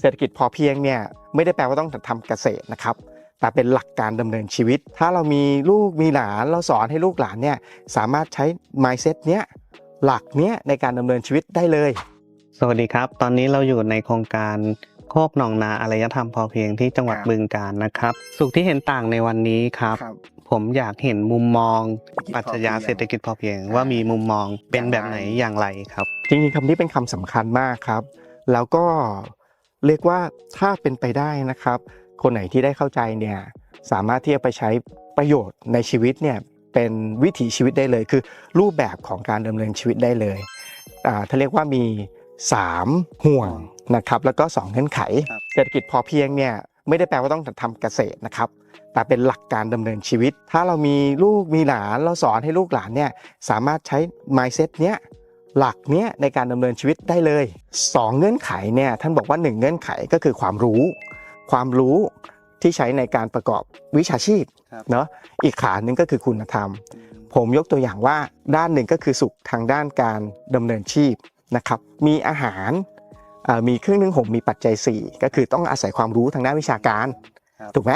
เศรษฐกิจพอเพียงเนี่ยไม่ได้แปลว่าต้องทำเกษตรนะครับแต่เป็นหลักการดำเนินชีวิต ถ้าเรามีลูกมีหลานเราสอนให้ลูกหลานเนี่ยสามารถใช้ mindset เนี้ยหลักเนี้ยในการดำเนินชีวิตได้เลย สวัสดีครับ ตอนนี้เราอยู่ในโครงการโคกหนองนาอารยธรรมพอเพียงที่จังหวัดครับบึงกาฬนะครับ สุขที่เห็นต่างในวันนี้ครับ ผมอยากเห็นมุมมองปรัชญาเศรษฐกิจพอเพียง ว่ามีมุมมองเป็นแบบไหนอย่างไรครับ จริงๆคำนี้เป็นคำสำคัญมากครับ แล้วก็ เรียกว่าถ้าเป็นไปได้นะครับ คนไหนที่ได้เข้าใจเนี่ยสามารถที่จะไปใช้ประโยชน์ในชีวิตเนี่ยเป็นวิถีชีวิตได้เลย คือรูปแบบของการดำเนินชีวิตได้เลยอ่าถ้าเรียกว่ามี 3 ห่วงนะครับแล้วก็ 2 เงื่อนไขครับเศรษฐกิจพอเพียงเนี่ยไม่ได้แปลว่าต้องทำเกษตรนะครับ แต่เป็นหลักการดำเนินชีวิต ถ้าเรามีลูกมีหลานเราสอนให้ลูกหลานเนี่ยสามารถใช้ mindset เนี้ย หลักเนี้ยในการดำเนินชีวิตได้เลย 2 เงื่อนไขเนี่ยท่านบอกว่า 1 เงื่อนไขก็คือความรู้ ความรู้ที่ใช้ในการประกอบวิชาชีพครับเนาะอีกขาหนึ่งก็คือคุณธรรม ผมยกตัวอย่างว่าด้านหนึ่งก็คือสุขทางด้านการดำเนินชีพนะครับมีอาหารเอ่อมีเครื่องนึ่งห่มมีปัจจัย 4 ก็คือต้องอาศัยความรู้ทางด้านวิชาการครับถูกไหม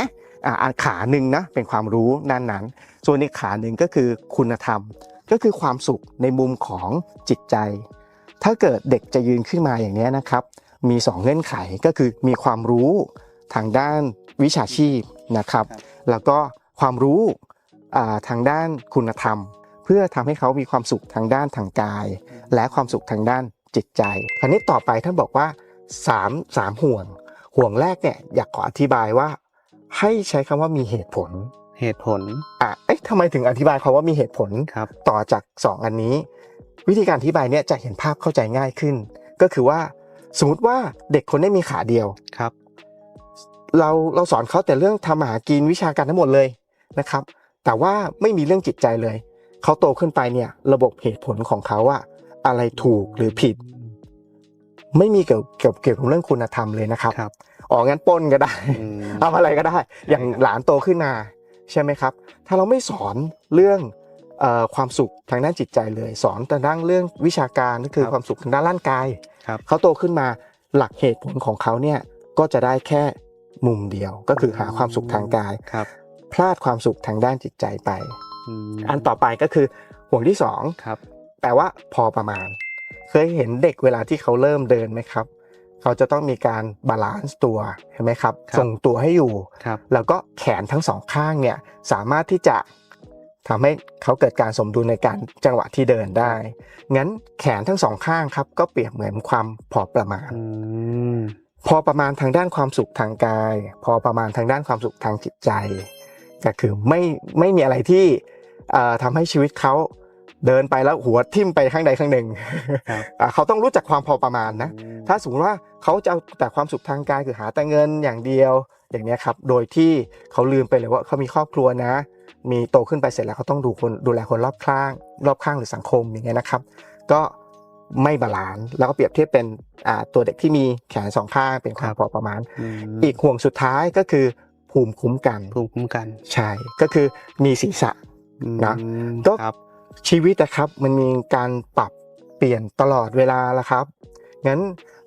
อ่าอ่าขาหนึ่งนะเป็นความรู้ด้านนั้น ส่วนอีกขาหนึ่งก็คือคุณธรรม ก็คือความสุขในมุมของจิตใจ ถ้าเกิดเด็กจะยืนขึ้นมาอย่างนี้นะครับ มี 2 เงื่อนไขก็คือมีความรู้ทางด้านวิชาชีพนะครับครับแล้วก็ความรู้อ่าทางด้านคุณธรรม เพื่อทำให้เขามีความสุขทางด้านทางกาย และความสุขทางด้านจิตใจ คราวนี้ต่อไปท่านบอกว่า3 3ห่วง ห่วงแรกเนี่ยอยากขออธิบายว่า ให้ใช้คำว่ามีเหตุผล เหตุผลอะเอ๊ะ ทำไมถึงอธิบายคำว่ามีเหตุผลครับต่อจาก 2 อันนี้ วิธีการอธิบายเนี่ยจะเห็นภาพเข้าใจง่ายขึ้น ก็คือว่าสมมติว่าเด็กคนนี้มีขาเดียวครับ เราเราสอนเขาแต่เรื่องทำมาหากินวิชาการทั้งหมดเลยนะครับ แต่ว่าไม่มีเรื่องจิตใจเลยเขาโตขึ้นไปเนี่ย ระบบเหตุผลของเขาอะอะไรถูกหรือผิด ไม่มีเกี่ยวเกี่ยวเกี่ยวกับเรื่องคุณธรรมเลยนะครับครับอ๋องั้นปล้นก็ได้อืมทำอะไรก็ได้ อย่างใช่ครับหลานโตขึ้นมา ใช่ไหมครับ ถ้าเราไม่สอนเรื่องเออความสุขทางด้านจิตใจเลย สอนแต่ด้านเรื่องวิชาการก็คือความสุขทางด้านร่างกายครับเขาโตขึ้นมาหลักเหตุผลของเขาเนี่ยก็จะได้แค่มุมเดียวก็คือหาความสุขทางกายครับพลาดความสุขทางด้านจิตใจไปอืมอันต่อไปก็คือห่วงที่สองครับแปลว่าพอประมาณ เคยเห็นเด็กเวลาที่เขาเริ่มเดินไหมครับ เขาจะต้องมีการบาลานซ์ตัวเห็นไหมครับครับส่งตัวให้อยู่ครับแล้วก็แขนทั้งสองข้างเนี่ยสามารถที่จะทำให้เขาเกิดการสมดุลในการจังหวะที่เดินได้ งั้นแขนทั้งสองข้างครับ ก็เปรียบเหมือนความพอประมาณอืมพอประมาณทางด้านความสุขทางกาย พอประมาณทางด้านความสุขทางจิตใจ ก็คือไม่ไม่มีอะไรที่เอ่อทำให้ชีวิตเขา เดินไปแล้วหัวทิ่มไปข้างใดข้างหนึ่งครับอะเขาต้องรู้จักความพอประมาณนะ ถ้าสมมติว่าเขาจะเอาแต่ความสุขทางกายคือหาแต่เงินอย่างเดียวอย่างเนี้ยครับ โดยที่เขาลืมไปเลยว่าเขามีครอบครัวนะ มีโตขึ้นไปเสร็จแล้วเขาต้องดูคนดูแลคนรอบข้าง รอบข้างหรือสังคมอย่างเงี้ยนะครับ ก็ไม่บาลานซ์แล้วก็เปรียบเทียบเป็นอ่าตัวเด็กที่มีแขนสองข้างเป็นความครับพอประมาณอืมอีกห่วงสุดท้ายก็คือภูมิคุ้มกันภูมิคุ้มกันใช่ก็คือมีศีรษะนะอืมก็ครับ ชีวิตนะครับมันมีการปรับเปลี่ยนตลอดเวลาละครับ งั้น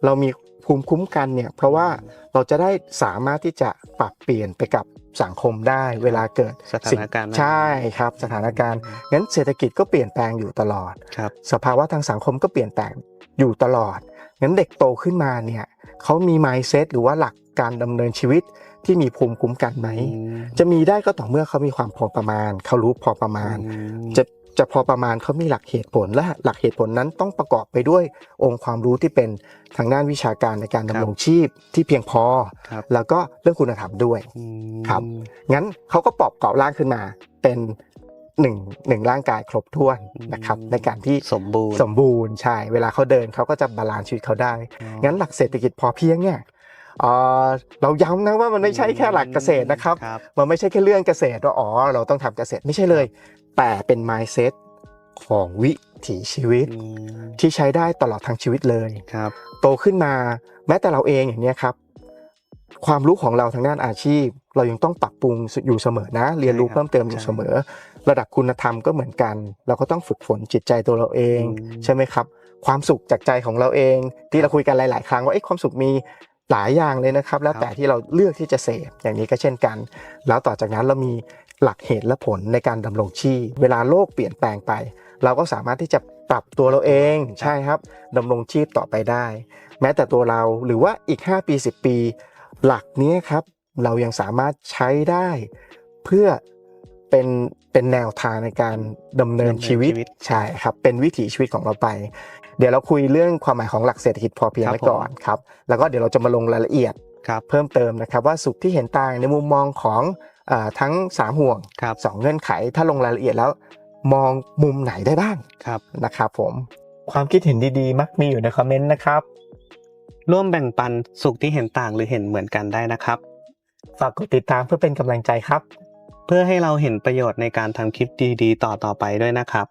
เรามีภูมิคุ้มกันเนี่ยเพราะว่าเราจะได้สามารถที่จะปรับเปลี่ยนไปกับสังคมได้เวลาเกิดสถาสิ่งนการณ์นั้นใช่ครับสถานการณ์งั้นเศรษฐกิจก็เปลี่ยนแปลงอยู่ตลอดครับสภาวะทางสังคมก็เปลี่ยนแปลงอยู่ตลอดงั้นเด็กโตขึ้นมาเนี่ยเขามี mindset หรือว่าหลักการดำเนินชีวิตที่มีภูมิคุ้มกันไหมอืมจะมีได้ก็ต่อเมื่อเขามีความพอประมาณ เขารู้พอประมาณอืมจะ จะพอประมาณเขามีหลักเหตุผลและหลักเหตุผลนั้นต้องประกอบไปด้วยองค์ความรู้ที่เป็นทางด้านวิชาการในการดำรงชีพที่เพียงพอ ครับ แล้วก็เรื่องคุณธรรมด้วยอืมครับ งั้นเขาก็ปรับเกาะร่างขึ้นมาเป็นหนึ่งหนึ่งร่างกายครบถ้วนนะครับในการที่สมบูรณ์สมบูรณ์ใช่เวลาเขาเดินเขาก็จะบาลานซ์ชีวิตเขาได้อ๋องั้นหลักเศรษฐกิจพอเพียงเนี่ยเอ่อเราย้ำนะว่ามันไม่ใช่แค่หลักเกษตรนะครับครับมันไม่ใช่แค่เรื่องเกษตรว่าอ๋อเราต้องทำเกษตรไม่ใช่เลย แต่เป็น mindset ของวิถีชีวิตอืมที่ใช้ได้ตลอดทางชีวิตเลยครับ โตขึ้นมาแม้แต่เราเองอย่างเนี้ยครับ ความรู้ของเราทางด้านอาชีพ เรายังต้องปรับปรุงอยู่เสมอนะ เรียนรู้ใช่ครับเพิ่มเติมอยู่ใช่เสมอ ระดับคุณธรรมก็เหมือนกัน เราก็ต้องฝึกฝนจิตใจตัวเราเองอืมใช่ไหมครับ ความสุขจากใจของเราเอง ที่เราคุยกันหลาย ๆ ครั้งว่าเอ๊ะความสุขมีหลายอย่างเลยนะครับ แล้วแต่ที่เราเลือกที่จะเสพอย่างนี้ก็เช่นกัน แล้วต่อจากนั้นเรามี หลักเหตุและผลในการดำรงชีพเวลาโลกเปลี่ยนแปลงไป เราก็สามารถที่จะปรับตัวเราเองใช่ครับดำรงชีพต่อไปได้ แม้แต่ตัวเราหรือว่าอีก 5 ปี 10 ปี หลักนี้ครับ เรายังสามารถใช้ได้ เพื่อเป็นเป็นแนวทางในการดำเนินชีวิตดำเนินชีวิตใช่ครับ เป็นวิถีชีวิตของเราไป เดี๋ยวเราคุยเรื่องความหมายของหลักเศรษฐกิจพอเพียงครับไว้ก่อนครับ แล้วก็เดี๋ยวเราจะมาลงรายละเอียดครับเพิ่มเติมนะครับ ว่าสุขที่เห็นต่างในมุมมองของอา ทั้ง 3 ห่วงครับ2เงื่อนไข ถ้าลงรายละเอียดแล้วมองมุมไหนได้บ้างครับนะครับผมความคิดเห็นดีๆ มักมีอยู่ในคอมเมนต์นะครับ ร่วมแบ่งปันสุขที่เห็นต่างหรือเห็นเหมือนกันได้นะครับฝากกดติดตามเพื่อเป็นกำลังใจครับ เพื่อให้เราเห็นประโยชน์ในการทำคลิปดีๆ ต่อๆไปด้วยนะครับ